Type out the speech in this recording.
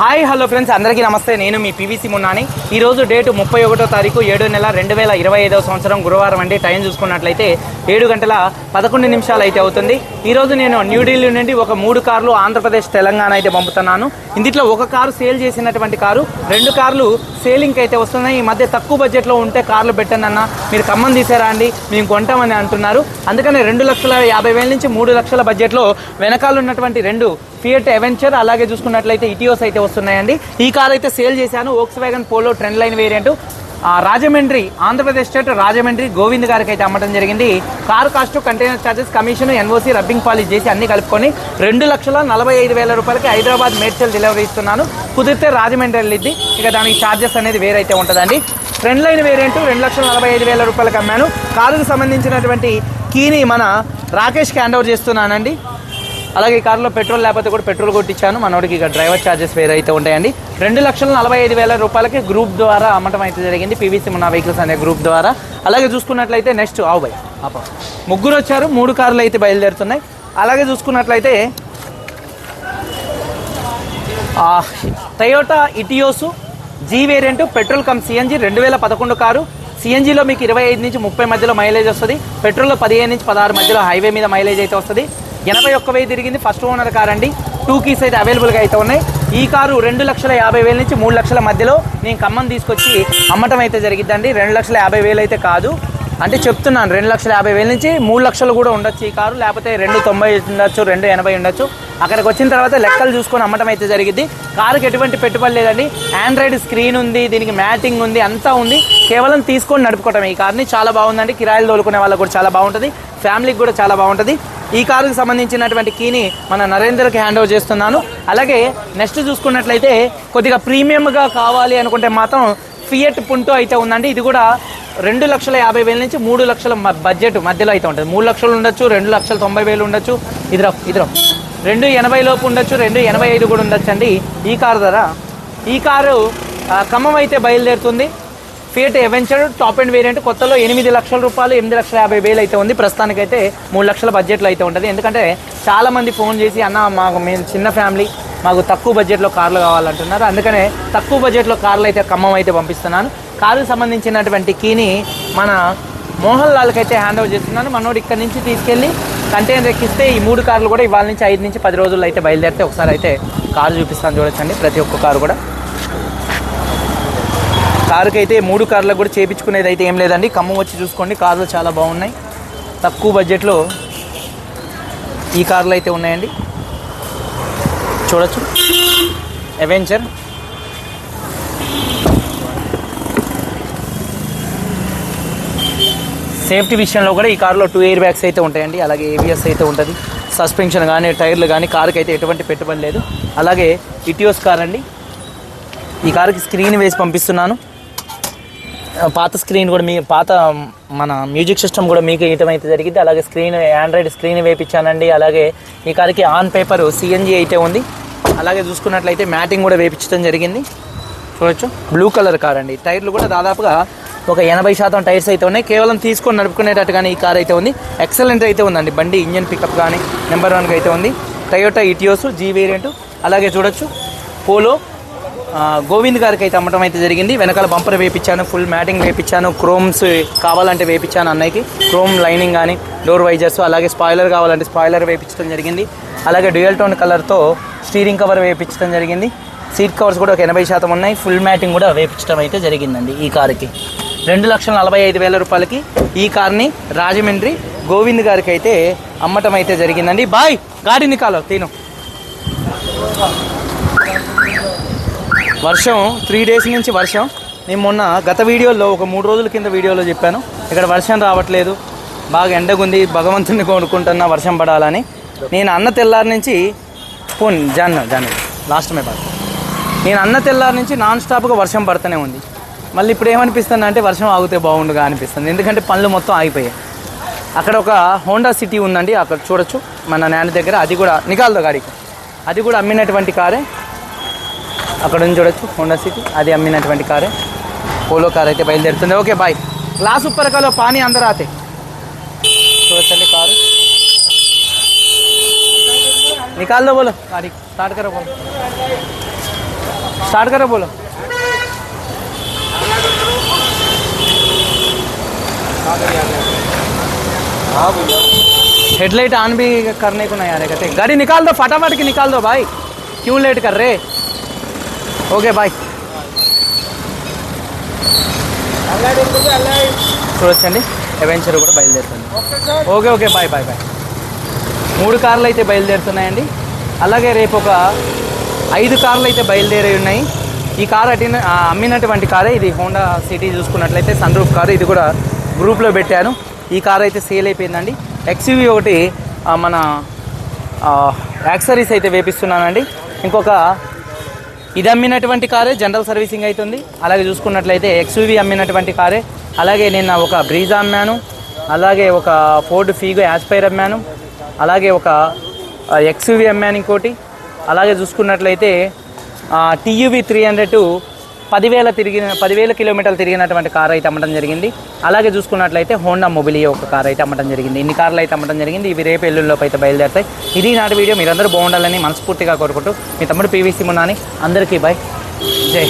Hi hello friends అందరికీ నమస్తే. నేను మీ పీవీసీ మున్నాని. ఈరోజు డేటు ముప్పై ఒకటో తారీఖు ఏడు నెల రెండు వేల ఇరవై ఐదవ సంవత్సరం గురువారం అండి. టైం చూసుకున్నట్లయితే ఏడు గంటల పదకొండు నిమిషాలు అయితే అవుతుంది. ఈరోజు నేను న్యూఢిల్లీ నుండి ఒక మూడు కార్లు ఆంధ్రప్రదేశ్ తెలంగాణ అయితే పంపుతున్నాను. ఇందులో ఒక కారు సేల్ చేసినటువంటి కారు రెండు కార్లు సేలింగ్కి అయితే వస్తున్నాయి. ఈ మధ్య తక్కువ బడ్జెట్లో ఉంటే కార్లు పెట్టండి అన్న మీరు ఖమ్మం తీసారా అండి? మేము కొంటామని అంటున్నారు. అందుకని రెండు లక్షల యాభై వేల నుంచి మూడు లక్షల బడ్జెట్లో వెనకాల ఉన్నటువంటి రెండు ఫియట్ ఎవెంచర్ అలాగే చూసుకున్నట్లయితే ఇటియోస్ అయితే వస్తున్నాయండి. ఈ కార్ అయితే సేల్ చేశాను. Volkswagen Polo trend line variant ఆ, రాజమండ్రి ఆంధ్రప్రదేశ్ స్టేట్ రాజమండ్రి గోవింద్ గారికి అయితే అమ్మటం జరిగింది. Car cost container charges commission NOC rubbing polish చేసి అన్ని కలుపుకొని రెండు లక్షల నలభై ఐదు వేల రూపాయలకి హైదరాబాద్ మేడ్చల్ డెలివరీ ఇస్తున్నాను. కుదిరితే రాజమండ్రి వెళ్ళిద్ది. ఇక దానికి ఛార్జెస్ అనేది వేరైతే ఉంటుందండి. ట్రెండ్ లైన్ వేరియంట్ రెండు లక్షల నలభై ఐదు వేల రూపాయలకు అమ్మాను. కారుకు సంబంధించినటువంటి కీని మన రాకేష్కి హ్యాండ్ ఓవర్ చేస్తున్నానండి. అలాగే ఈ కారులో పెట్రోల్ లేకపోతే కూడా పెట్రోల్ కొట్టించాను. మనోడికి ఇక డ్రైవర్ ఛార్జెస్ వేరే అయితే ఉంటాయండి. రెండు లక్షల నలభై ఐదు వేల రూపాయలకి గ్రూప్ ద్వారా అమ్మటం అయితే జరిగింది. పీవీసీ మన వెహికల్స్ అనే గ్రూప్ ద్వారా. అలాగే చూసుకున్నట్లయితే నెక్స్ట్ ఆవు బై ఆప ముగ్గురు వచ్చారు మూడు కార్లు అయితే బయలుదేరుతున్నాయి. అలాగే చూసుకున్నట్లయితే Toyota Etios G variant petrol cum CNG రెండు వేల పదకొండు కారు. సిఎన్జీలో మీకు ఇరవై ఐదు నుంచి ముప్పై మధ్యలో మైలేజ్ వస్తుంది. పెట్రోల్లో పదిహేను నుంచి పదహారు మధ్యలో హైవే మీద మైలేజ్ అయితే వస్తుంది. ఎనభై ఒక్క వెయ్యి తిరిగింది. ఫస్ట్ ఓనర్ కార్ అండి టూ కీస్ అయితే అవైలబుల్గా అయితే ఉన్నాయి. ఈ కారు రెండు లక్షల యాభై వేల నుంచి మూడు లక్షల మధ్యలో నేను ఖమ్మం తీసుకొచ్చి అమ్మటం అయితే జరిగిద్దండి. రెండు లక్షల యాభై వేలు అయితే కాదు. అంటే చెప్తున్నాను రెండు లక్షల యాభై వేల నుంచి మూడు లక్షలు కూడా ఉండొచ్చు ఈ కారు. లేకపోతే రెండు తొంభై ఉండొచ్చు రెండు ఎనభై ఉండొచ్చు. అక్కడికి వచ్చిన తర్వాత లెక్కలు చూసుకొని అమ్మటం అయితే జరిగింది కారుకి ఎటువంటి పెట్టుబడి లేదండి. ఆండ్రాయిడ్ స్క్రీన్ ఉంది దీనికి మ్యాటింగ్ ఉంది అంతా ఉంది. కేవలం తీసుకొని నడుపుకోవటం ఈ కార్ని చాలా బాగుందండి. కిరాయిలు తోలుకునే వాళ్ళకి కూడా చాలా బాగుంటుంది. ఫ్యామిలీకి కూడా చాలా బాగుంటుంది. ఈ కారుకు సంబంధించినటువంటి కీని మన నరేంద్రకి హ్యాండ్ ఓవర్ చేస్తున్నాను. అలాగే నెక్స్ట్ చూసుకున్నట్లయితే కొద్దిగా ప్రీమియంగా కావాలి అనుకుంటే మాత్రం ఫియట్ పుంటో అయితే ఉందండి. ఇది కూడా రెండు లక్షల యాభై వేల నుంచి మూడు లక్షల బడ్జెట్ మధ్యలో అయితే ఉంటుంది. మూడు లక్షలు ఉండొచ్చు రెండు లక్షల తొంభై వేలు ఉండొచ్చు. ఇదిరా ఇదిరా. రెండు ఎనభై లోపు ఉండొచ్చు రెండు ఎనభై ఐదు కూడా ఉండొచ్చు అండి ఈ కారు ధర. ఈ కారు ఖమ్మం అయితే బయలుదేరుతుంది. Fiat Avventura top and variant కొత్తలో ఎనిమిది లక్షల రూపాయలు ఎనిమిది లక్షల యాభై వేలు అయితే ఉంది. ప్రస్తుతానికైతే మూడు లక్షల బడ్జెట్లో అయితే ఉంటుంది. ఎందుకంటే చాలా మంది ఫోన్ చేసి అన్న మాకు మేము చిన్న ఫ్యామిలీ మాకు తక్కువ బడ్జెట్లో కార్లు కావాలంటున్నారు. అందుకనే తక్కువ బడ్జెట్లో కార్లు అయితే ఖమ్మం అయితే పంపిస్తున్నాను. కారుకు సంబంధించినటువంటి కీని మన మోహన్ లాల్కి అయితే హ్యాండ్ ఓవర్ చేస్తున్నాను. మనోడు ఇక్కడ నుంచి తీసుకెళ్ళి కంటైనర్ ఎక్కిస్తే ఈ మూడు కార్లు కూడా ఇవాళ నుంచి ఐదు నుంచి పది రోజుల్లో అయితే బయలుదేరితే ఒకసారి అయితే కారు చూపిస్తాను. చూడొచ్చండి. ప్రతి ఒక్క కారు కూడా కారుకి అయితే మూడు కార్లకు కూడా చేపించుకునేది అయితే ఏం లేదండి. ఖమ్మం వచ్చి చూసుకోండి. కార్లు చాలా బాగున్నాయి. తక్కువ బడ్జెట్లో ఈ కార్లు అయితే ఉన్నాయండి. చూడొచ్చు. అవెంచర్ సేఫ్టీ విషయంలో కూడా ఈ కారులో టూ ఎయిర్ బ్యాగ్స్ అయితే ఉంటాయండి. అలాగే ఏబిఎస్ అయితే ఉంటుంది. సస్పెన్షన్ కానీ టైర్లు కానీ కారుకి అయితే ఎటువంటి పెట్టుబడి లేదు. అలాగే ఇటియోస్ కార్ అండి. ఈ కారుకి స్క్రీన్ వేసి పంపిస్తున్నాను. పాత స్క్రీన్ కూడా మీ పాత మన మ్యూజిక్ సిస్టమ్ కూడా మీకు ఇయటం అయితే జరిగింది. అలాగే స్క్రీన్ ఆండ్రాయిడ్ స్క్రీన్ వేపించానండి అలాగే ఈ కారుకి ఆన్ పేపర్ సిఎన్జి అయితే ఉంది. అలాగే చూసుకున్నట్లయితే మ్యాటింగ్ కూడా వేపించడం జరిగింది. చూడొచ్చు. బ్లూ కలర్ కార్ అండి. టైర్లు కూడా దాదాపుగా ఒక ఎనభై శాతం టైర్స్ అయితే ఉన్నాయి. కేవలం తీసుకొని నడుపుకునేటట్టుగానే ఈ కార్ అయితే ఉంది. ఎక్సలెంట్ అయితే ఉందండి. బండి ఇంజన్ పికప్ కానీ నెంబర్ వన్కి అయితే ఉంది. టయోటా ఇటియోస్ జీ వేరియంట్ అలాగే చూడొచ్చు. పోలో గోవింద్ గారికి అయితే అమ్మటం అయితే జరిగింది. వెనకాల బంపర్ వేపించాను ఫుల్ మ్యాటింగ్ వేపించాను క్రోమ్స్ కావాలంటే వేపించాను అన్నయ్యకి. క్రోమ్ లైనింగ్ కానీ డోర్ వైజర్స్ అలాగే స్పాయిలర్ కావాలంటే స్పాయిలర్ వేపించడం జరిగింది. అలాగే డ్యూయల్ టోన్ కలర్తో స్టీరింగ్ కవర్ వేపించడం జరిగింది. సీట్ కవర్స్ కూడా ఒక ఎనభై శాతం ఉన్నాయి. ఫుల్ మ్యాటింగ్ కూడా వేపించడం అయితే జరిగిందండి ఈ కారుకి. రెండు లక్షల నలభై ఐదు వేల రూపాయలకి ఈ కార్ని రాజమండ్రి గోవింద్ గారికి అయితే అమ్మటం అయితే జరిగిందండి. బాయ్ గాడిని కాలో తిను. వర్షం త్రీ డేస్ నుంచి వర్షం. నేను మొన్న గత వీడియోలో ఒక మూడు రోజుల కింద వీడియోలో చెప్పాను. ఇక్కడ వర్షం రావట్లేదు. బాగా ఎండగుంది. భగవంతుని కోరుకుంటున్నా వర్షం పడాలని. నేను అన్న తెల్లారి నుంచి పోన్ జాన్ జాన్. లాస్ట్ మే బాగా నేను అన్న తెల్లారి నుంచి నాన్ స్టాప్గా వర్షం పడుతూనే ఉంది. మళ్ళీ ఇప్పుడు ఏమనిపిస్తుంది అంటే వర్షం ఆగితే బాగుండుగా అనిపిస్తుంది. ఎందుకంటే పనులు మొత్తం ఆగిపోయాయి. అక్కడ ఒక హోండా సిటీ ఉందండి. అక్కడ చూడొచ్చు. మన నాన్న దగ్గర. అది కూడా నికాల్దో గాడికి. అది కూడా అమ్మినటువంటి కారే. అక్కడ నుంచి చూడొచ్చు హోండా సిటీ అది అమ్మినటువంటి కారే పోలో కార్ అయితే బయలుదేరుతుంది ఓకే బాయ్ గ్లాస్ ఉప్పర్ కలో పానీ అందరూ ఆతే చూడొచ్చండి కారు निकाल दो बोलो गाड़ी स्टार्ट करो बोलो स्टार्ट करो बोलो हेडलाइट ऑन भी करने को नहीं आ रहे कहते गाड़ी निकाल दो फटाफट की निकाल दो भाई क्यों लेट कर रहे Okay bye. చూడొచ్చండి. అవెంచర్ కూడా బయలుదేరుతుంది. Okay okay bye bye bye. మూడు కార్లు అయితే బయలుదేరుతున్నాయండి. అలాగే రేపు ఒక ఐదు కార్లు అయితే బయలుదేరి ఉన్నాయి. ఈ కార్ అట్టిన అమ్మినటువంటి కారే ఇది హోండా సిటీ చూసుకున్నట్లయితే సన్ రూఫ్ కారు. ఇది కూడా గ్రూప్లో పెట్టాను. ఈ కార్ అయితే సేల్ అయిపోయిందండి. ఎక్స్యూవి ఒకటి మన యాక్సరీస్ అయితే వేపిస్తున్నానండి. ఇంకొక ఇది అమ్మినటువంటి కారే జనరల్ సర్వీసింగ్ అవుతుంది అలాగే చూసుకున్నట్లయితే ఎక్స్యూవి అమ్మినటువంటి కారే. అలాగే నిన్న ఒక బ్రీజా అమ్మాను. అలాగే ఒక ఫోర్డ్ ఫీగో యాస్పైర్ అమ్మాను. అలాగే ఒక ఎక్స్యూవి అమ్మాను ఇంకోటి. అలాగే చూసుకున్నట్లయితే టీయూవీ త్రీ హండ్రెడ్ పదివేల తిరిగిన పదివేల కిలోమీటర్లు తిరిగినటువంటి కార్ అయితే అమ్మడం జరిగింది. అలాగే చూసుకున్నట్లయితే హోండా మొబిలియో ఒక కార్ అయితే అమ్మడం జరిగింది. ఇన్ని కార్లు అయితే అమ్మడం జరిగింది. ఇవి రేపు ఎల్లుల్లోపు అయితే బయలుదేరుతాయి. ఇది నాటి వీడియో. మీరందరూ బాగుండాలని మనస్ఫూర్తిగా కోరుకుంటూ మీ తమ్ముడు పీవీసీ మున్నాని అందరికీ బాయ్ జై.